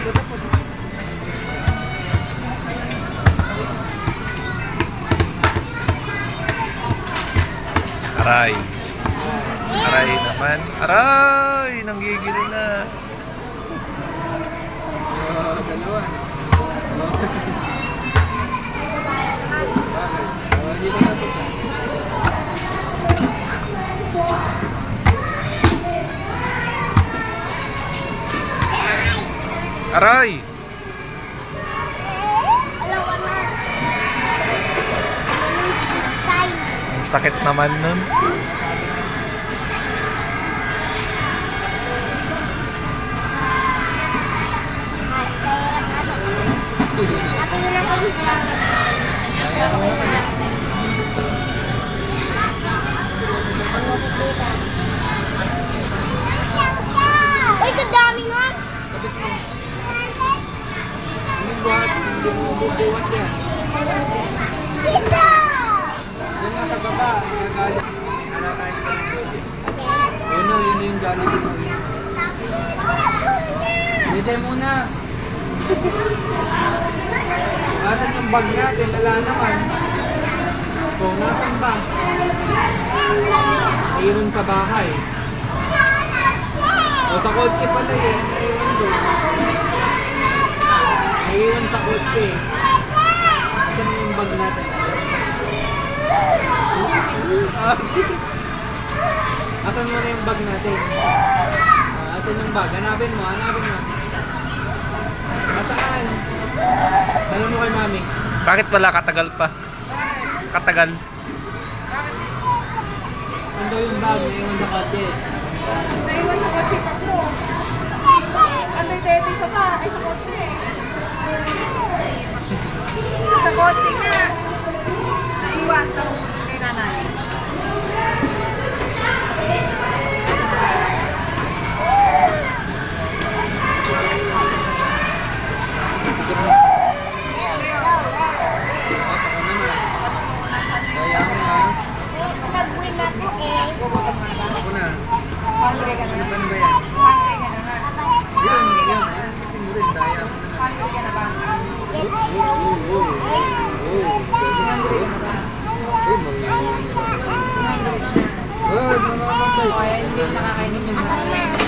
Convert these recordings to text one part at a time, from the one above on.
Aray. Aray naman. Aray! Nanggigil na. Ah, dalawa. Aray! Ang sakit naman nun. Dito! Nga sa baba. Ano Yun o, yun yung Jollibee. Dito muna. Nasaan yung bag natin? Wala naman. Kung nasan ba? Mayroon sa bahay. O sa kotse pala eh. Naiwan doon. Naiwan sa kotse. Asan yung bag natin? Asan mo na yung bag natin? Ah, asan yung bag? Hanapin mo, hanapin mo. Nasaan? Tanong mo kay mami. Bakit pala katagal pa? Katagal. Saan daw yung bag? Naiwan sa kotse. Naiwan sa kotse pa ko. Anday dito sa ba? Ay, sa kotse. Sa kotse nga. Naiwan daw kay nanay. Kaya mo na. Nag-win ako eh. Ako na. Hungry ka na? Ano ba yan? Hungry ka na ba? Yun, yun. Ayan, kasi mo rin. Daya mo na. Hungry ka na ba? Oh, oh, oh. Oh, Hungry ka na ba? Uy, mga- Oh, mamamantay. O kaya hindi mo nakakainin yung mga pagkain.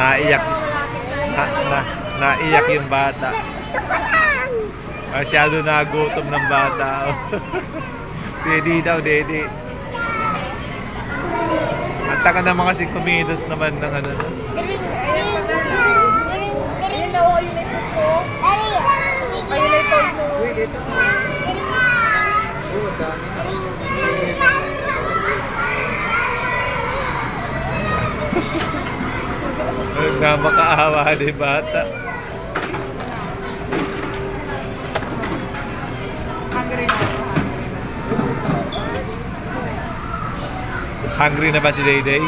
Naiyak. Na, na, naiyak yung bata. Masyado nagutom ng bata. Dede daw, dede. Ang taga naman kasi kumilos naman ng ano. no? Ayun daw, yun ito ko. Ay, Ayun ito mo. Uy, dito. Oh, dami na. Nagmamakaawa din bata. Hungry na. Hungry na ba si Dayday?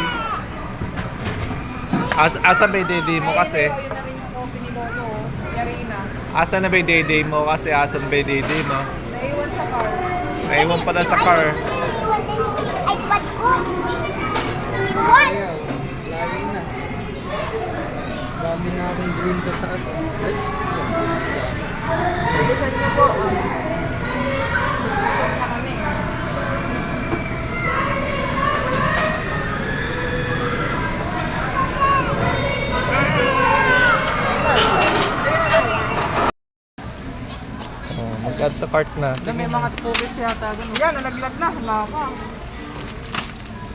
As asan ba yung Dayday mo kasi? Ayun na rin yung coffee ni Lolo. Yari na. Asan na ba yung Dayday mo kasi asan ba yung Dayday mo? Naiwan sa car. Naiwan pala sa car. iPad ko. Iwan. Lagi na. Dami na akong green sa taas. Ay. Bilisan niyo po. Oh, mag-add to cart na. Alam, may mga focus yata doon. Yan, nalaglag na. Hala ka.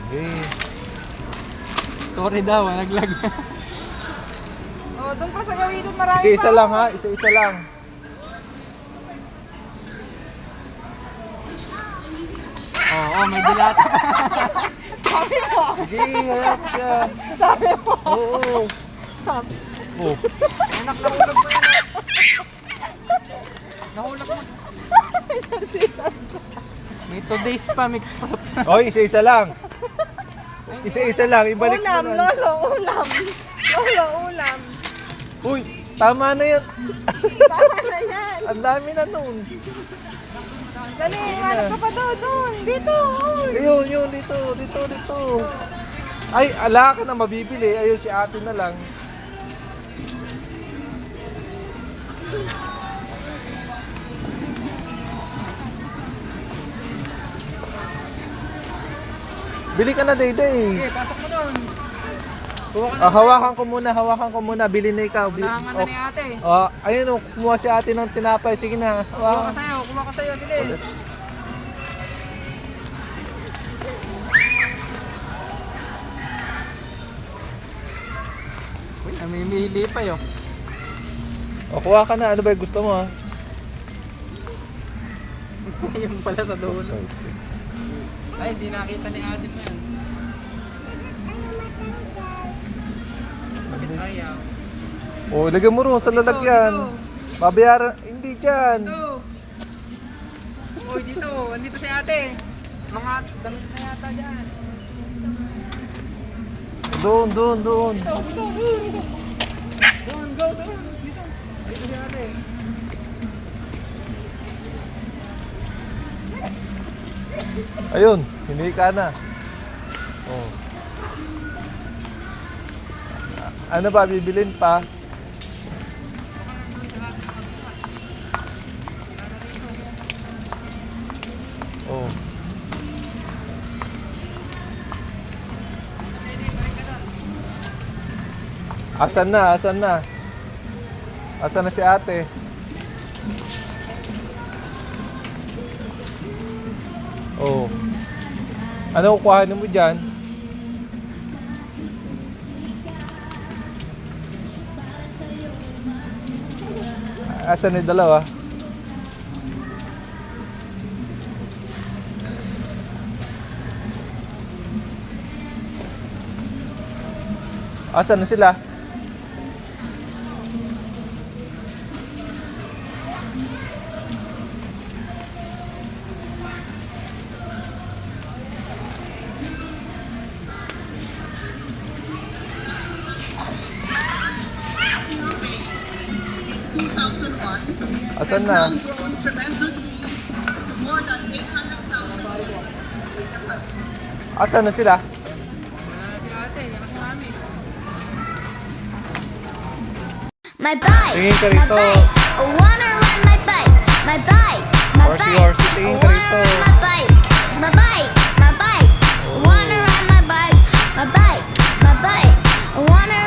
Eh, Sorry daw, naglag. Oh, doon pa sa gawin doon marami isa-isa pa. lang ha, isa-isa lang. Oo, oh, may dilata pa. Sabi mo. Sige, hayap siya. Sabi mo. Oo. Sabi. Oh. Anak, nahulog mo yan. Nahulog mo. May today's pa mix props. Oy, isa-isa lang. Isa-isa lang, ibalik Ulam, mo na. lolo, ulam. Lolo, ulam. Uy, tama na yun. Tama na yan. Ang dami na nun. Dali, hanap ka pa doon, doon. Dito, uy. Ayun, yun, dito, dito, dito. Ay, ala ka na mabibili. Ayun, si ate na lang. Bili ka na, Dayday. Sige, pasok mo doon. Ah, hawakan ko muna, hawakan ko muna. Bili na ikaw. Bili. Unahan ka na ni ate. Oh, ayun, oh, kumuha si ate ng tinapay. Sige na, Kuha ka hawakan. sa'yo, kuha ka sa'yo, bilis. Uy, namimili pa yun. O, kuha ka na. Ano ba yung gusto mo, ha? Yung pala sa dulo. Ay, hindi nakita ni mo yan. Bakit ayaw? O, ilagay mo rin sa lalagyan. Babayaran. Hindi dyan. Dito! Uy, dito! Andito si ate! Mga damit na yata dyan. Doon, doon, doon. Doon, go, doon! Dito! Dito si ate. Ayun, hindi ka na. Oh. Ano ba, bibilin pa? Oh. Asan na? Asan na? Asan na si ate? Oh. Ano kukuhanin mo dyan? Asan yung dalawa? Asan na sila? Has na? now grown tremendously to more than 800,000 Asan na sila? My bike. Tingin ka My bike. I wanna ride my bike. My bike. My Horsey, bike. horsey, tingin I ka wanna rito. ride my bike. My bike. My bike. I wanna ride my bike. My bike. My bike. I wanna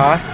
Ha?